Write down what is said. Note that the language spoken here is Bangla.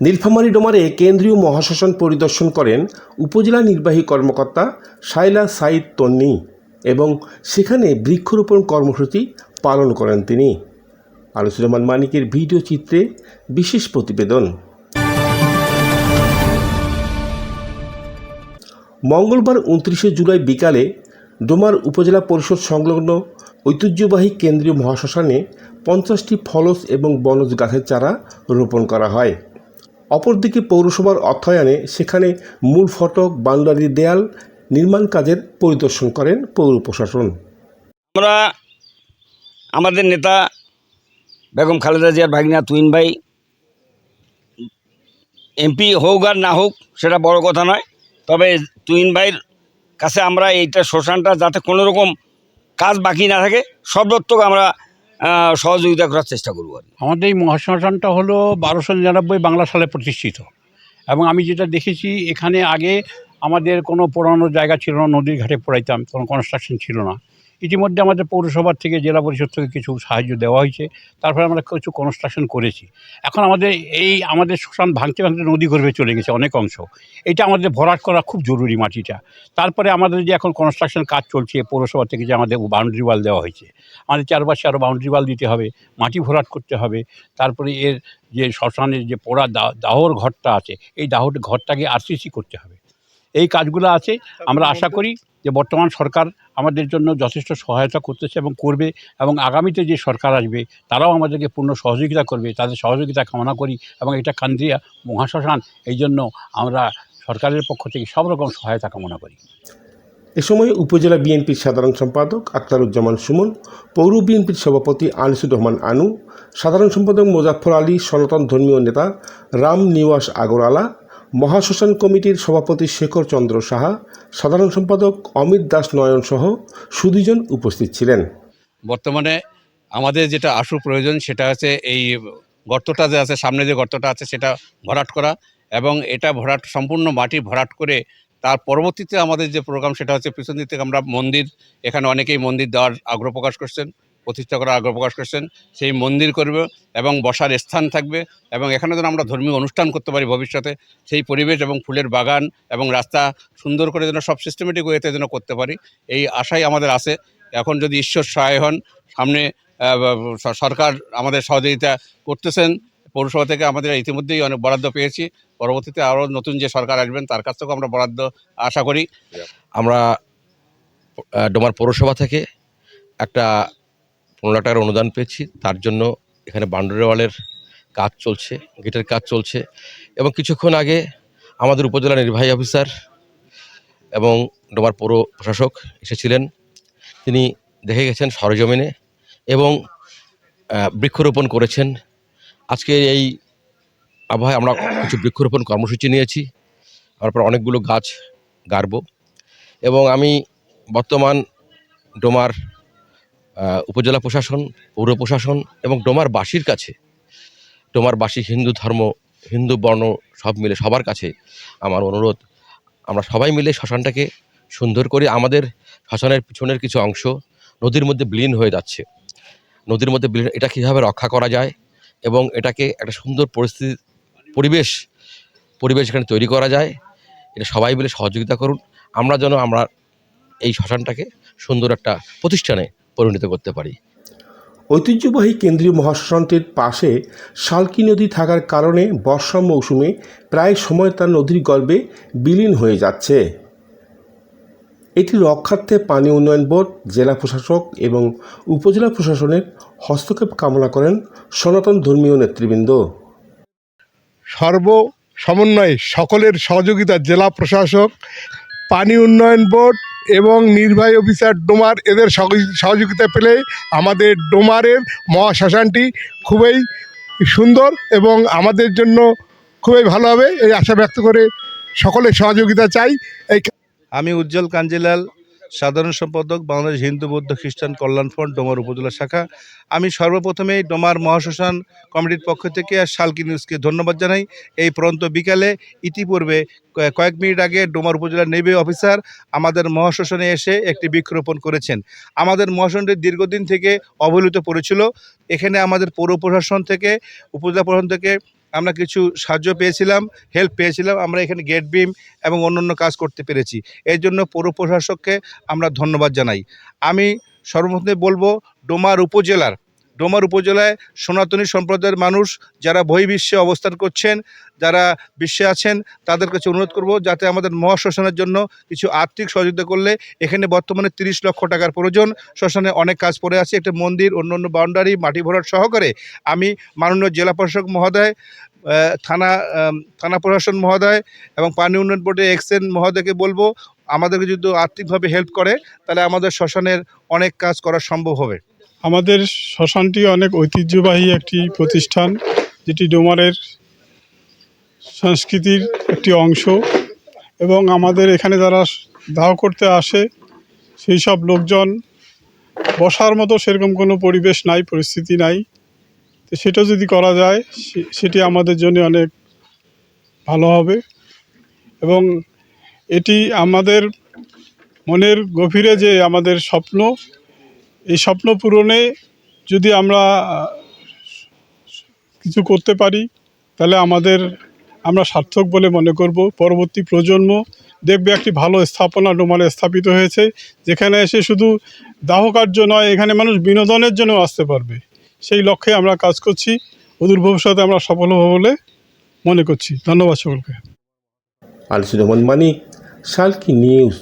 নীলফামারী ডোমারে কেন্দ্রীয় মহাশাসন পরিদর্শন করেন উপজেলা নির্বাহী কর্মকর্তা শাইলা সাইদ তন্নি এবং সেখানে বৃক্ষরোপণ কর্মসূচি পালন করেন তিনি। আলোচমান মানিকের ভিডিও চিত্রে বিশেষ প্রতিবেদন। মঙ্গলবার উনত্রিশে জুলাই বিকালে ডোমার উপজেলা পরিষদ সংলগ্ন ঐতিহ্যবাহী কেন্দ্রীয় মহাশ্মশানে পঞ্চাশটি ফলস এবং বনজ গাছের চারা রোপণ করা হয়। অপরদিকে পৌরসভার অর্থায়নে সেখানে মূল ফটক বাউন্ডারি দেয়াল নির্মাণ কাজের পরিদর্শন করেন পৌর প্রশাসন। আমরা আমাদের নেতা বেগম খালেদা জিয়ার ভাগিনা তুইন ভাই, এমপি হোক আর না হোক, সেটা বড় কথা নয়। তবে তুইন ভাইয়ের কাছে আমরা এইটা শ্মশানটা যাতে কোনো রকম কাজ বাকি না থাকে সর্বোত্তক আমরা সহযোগিতা করার চেষ্টা করব আর আমাদের এই মহাশ্মশানটা হলো বারোশো নিরানব্বই বাংলা সালে প্রতিষ্ঠিত। এবং আমি যেটা দেখেছি, এখানে আগে আমাদের কোনো পুরানো জায়গা ছিল না, নদীর ঘাটে পড়াইতাম, কোনো কনস্ট্রাকশন ছিল না। ইতিমধ্যে আমাদের পৌরসভার থেকে জেলা পরিষদ থেকে কিছু সাহায্য দেওয়া হয়েছে। তারপরে আমরা কিছু কনস্ট্রাকশন করেছি। এখন আমাদের এই, আমাদের শ্মশান ভাঙতে ভাঙতে নদী গর্ভে চলে গেছে অনেক অংশ। এটা আমাদের ভরাট করা খুব জরুরি মাটিটা। তারপরে আমাদের যে এখন কনস্ট্রাকশন কাজ চলছে, পৌরসভা থেকে যে আমাদের বাউন্ডারি ওয়াল দেওয়া হয়েছে। আমাদের চারপাশে আরও বাউন্ডারি ওয়াল দিতে হবে, মাটি ভরাট করতে হবে। তারপরে এর যে শ্মশানের যে পোড়া দাহর ঘরটা আছে, এই দাহর ঘরটাকে আরসিসি করতে হবে। এই কাজগুলো আছে। আমরা আশা করি যে বর্তমান সরকার আমাদের জন্য যথেষ্ট সহায়তা করতেছে এবং করবে এবং আগামীতে যে সরকার আসবে তারাও আমাদেরকে পূর্ণ সহযোগিতা করবে। তাদের সহযোগিতা কামনা করি এবং এটা কান্দ্রিয়া মহাশ্মশান এই জন্য আমরা সরকারের পক্ষ থেকে সব রকম সহায়তা কামনা করি। এ সময় উপজেলা বিএনপির সাধারণ সম্পাদক আখতারুজ্জামান সুমন পৌর বিএনপির সভাপতি আনিসুর রহমান আনু সাধারণ সম্পাদক মোজাফর আলী সনাতন ধর্মীয় নেতা রাম নিওয়াস আগরওয়ালা মহাশ্মশান কমিটির সভাপতি শেখর চন্দ্র সাহা, সাধারণ সম্পাদক অমিত দাস নয়ন সহ সুদীজন উপস্থিত ছিলেন। বর্তমানে আমাদের যেটা আশু প্রয়োজন সেটা হচ্ছে এই গর্তটা যে আছে, সামনে যে গর্তটা আছে সেটা ভরাট করা এবং এটা ভরাট, সম্পূর্ণ মাটি ভরাট করে তার পরবর্তীতে আমাদের যে প্রোগ্রাম সেটা হচ্ছে পিছন দিক থেকে আমরা মন্দির, এখানে অনেকেই মন্দির দেওয়ার আগ্রহ প্রকাশ করছেন। প্রতিষ্ঠা করার আগ্রহ প্রকাশ করছেন সেই মন্দির করবে এবং বসার স্থান থাকবে এবং এখানে যেন আমরা ধর্মীয় অনুষ্ঠান করতে পারি ভবিষ্যতে সেই পরিবেশ এবং ফুলের বাগান এবং রাস্তা সুন্দর করে যেন সব সিস্টেমেটিক ওয়েতে যেন করতে পারি এই আশাই আমাদের আছে। এখন যদি ঈশ্বর সহায় হন সামনে সরকার আমাদের সহযোগিতা করতেছেন পৌরসভা থেকে আমাদের ইতিমধ্যেই অনেক বরাদ্দ পেয়েছি পরবর্তীতে আরও নতুন যে সরকার আসবেন তার কাছ থেকেও আমরা বরাদ্দ আশা করি। আমরা ডোমার পৌরসভা থেকে একটা পনেরো টাকার অনুদান পেয়েছি। তার জন্য এখানে বাউন্ডারি ওয়ালের কাজ চলছে, গেটের কাজ চলছে এবং কিছুক্ষণ আগে আমাদের উপজেলা নির্বাহী অফিসার এবং ডোমার পৌর প্রশাসক এসেছিলেন। তিনি দেখে গেছেন সরজমিনে এবং বৃক্ষরোপণ করেছেন। আজকে এই আবহাওয়ায় আমরা কিছু বৃক্ষরোপণ কর্মসূচি নিয়েছি। তারপর অনেকগুলো গাছ গাড়ব এবং আমি বর্তমান ডোমার উপজেলা প্রশাসন, পৌর প্রশাসন এবং ডোমার বাসীর কাছে, ডোমার বাসী হিন্দু ধর্ম, হিন্দু বর্ণ সব মিলে সবার কাছে আমার অনুরোধ। আমরা সবাই মিলে শ্মশানটাকে সুন্দর করে আমাদের শ্মশানের পিছনের কিছু অংশ নদীর মধ্যে বিলীন হয়ে যাচ্ছে। নদীর মধ্যে বিলীন, এটা কীভাবে রক্ষা করা যায় এবং এটাকে একটা সুন্দর পরিস্থিতি, পরিবেশ পরিবেশ এখানে তৈরি করা যায়, এটা সবাই মিলে সহযোগিতা করুন। আমরা যেন আমরা এই শ্মশানটাকে সুন্দর একটা প্রতিষ্ঠানে পরিণত করতে পারি। ঐতিহ্যবাহী কেন্দ্রীয় মহাশ্মশানটির পাশে শালকি নদী থাকার কারণে বর্ষা মৌসুমে প্রায় সময় তার নদীর গর্ভে বিলীন হয়ে যাচ্ছে। এটি রক্ষার্থে পানি উন্নয়ন বোর্ড জেলা প্রশাসক এবং উপজেলা প্রশাসনের হস্তক্ষেপ কামনা করেন সনাতন ধর্মীয় নেতৃবৃন্দ। সর্ব সমন্বয়ে সকলের সহযোগিতা জেলা প্রশাসক পানি উন্নয়ন বোর্ড এবং নির্বাহী অফিসার ডোমার এদের সহযোগি- সহযোগিতা পেলে আমাদের ডোমারের মহাশ্মশানটি খুবই সুন্দর এবং আমাদের জন্য খুবই ভালো হবে। এই আশা ব্যক্ত করে সকলের সহযোগিতা চাই। এই আমি উজ্জ্বল কাঞ্জিলাল সাধারণ সম্পাদক, বাংলাদেশ হিন্দু বৌদ্ধ খ্রিস্টান কল্যাণ ফ্রন্ট, ডোমার উপজেলা শাখা। আমি সর্বপ্রথমেই ডোমার মহাশ্মশান কমিটির পক্ষ থেকে আর শালকি নিউজকে ধন্যবাদ জানাই। এই পরন্ত বিকালে ইতিপূর্বে কয়েক মিনিট আগে ডোমার উপজেলার নেভি অফিসার আমাদের মহাশ্মশানে এসে একটি বৃক্ষরোপণ করেছেন। আমাদের মহাশ্মশানটি দীর্ঘদিন থেকে অবহেলিত পড়েছিল। এখানে আমাদের পৌর প্রশাসন থেকে, উপজেলা প্রশাসন থেকে আমরা কিছু সাহায্য পেয়েছিলাম হেল্প পেয়েছিলাম, আমরা এখানে গেট বিম এবং অন্যান্য কাজ করতে পেরেছি। এর জন্য পৌর প্রশাসককে আমরা ধন্যবাদ জানাই। আমি সর্বপ্রথমে বলব, ডোমার উপজেলার ডোমার উপজেলায় সনাতনী সম্প্রদায়ের মানুষ যারা বহির্বিশ্বে অবস্থান করছেন, যারা বিশ্বে আছেন, তাদের কাছে অনুরোধ করব যাতে আমাদের মহাশ্মশানের জন্য কিছু আর্থিক সহযোগিতা করলে এখানে বর্তমানে তিরিশ লক্ষ টাকার প্রয়োজন। শ্মশানে অনেক কাজ পড়ে আছে, একটা মন্দির অন্য অন্য বাউন্ডারি, মাটি ভরাট সহকারে। আমি মাননীয় জেলা প্রশাসক মহোদয় থানা থানা প্রশাসন মহোদয় এবং পানি উন্নয়ন বোর্ডের এক্সেন মহোদয়কে বলব, আমাদেরকে যদি আর্থিকভাবে হেল্প করে, তাহলে আমাদের শ্মশানের অনেক কাজ করা সম্ভব হবে। আমাদের শ্মশানটি অনেক ঐতিহ্যবাহী একটি প্রতিষ্ঠান, যেটি ডোমারের সংস্কৃতির একটি অংশ। এবং আমাদের এখানে যারা দাহ করতে আসে, সেই সব লোকজন বসার মতো সেরকম কোনো পরিবেশ নাই, পরিস্থিতি নাই। তো সেটা যদি করা যায় সেটি আমাদের জন্য অনেক ভালো হবে। এবং এটি আমাদের মনের গভীরে যে আমাদের স্বপ্ন এই স্বপ্ন পূরণে যদি আমরা কিছু করতে পারি, তাহলে আমাদের, আমরা সার্থক বলে মনে করব। পরবর্তী প্রজন্ম দেখবে একটি ভালো স্থাপনা ডোমালে স্থাপিত হয়েছে, যেখানে এসে শুধু দাহ কার্য নয়, এখানে মানুষ বিনোদনের জন্য আসতে পারবে। সেই লক্ষ্যে আমরা কাজ করছি। অদূর ভবিষ্যতে আমরা সফল হব বলে মনে করছি। ধন্যবাদ সকলকে। আলিসুর রহমান মানিক, সালকি নিউজ।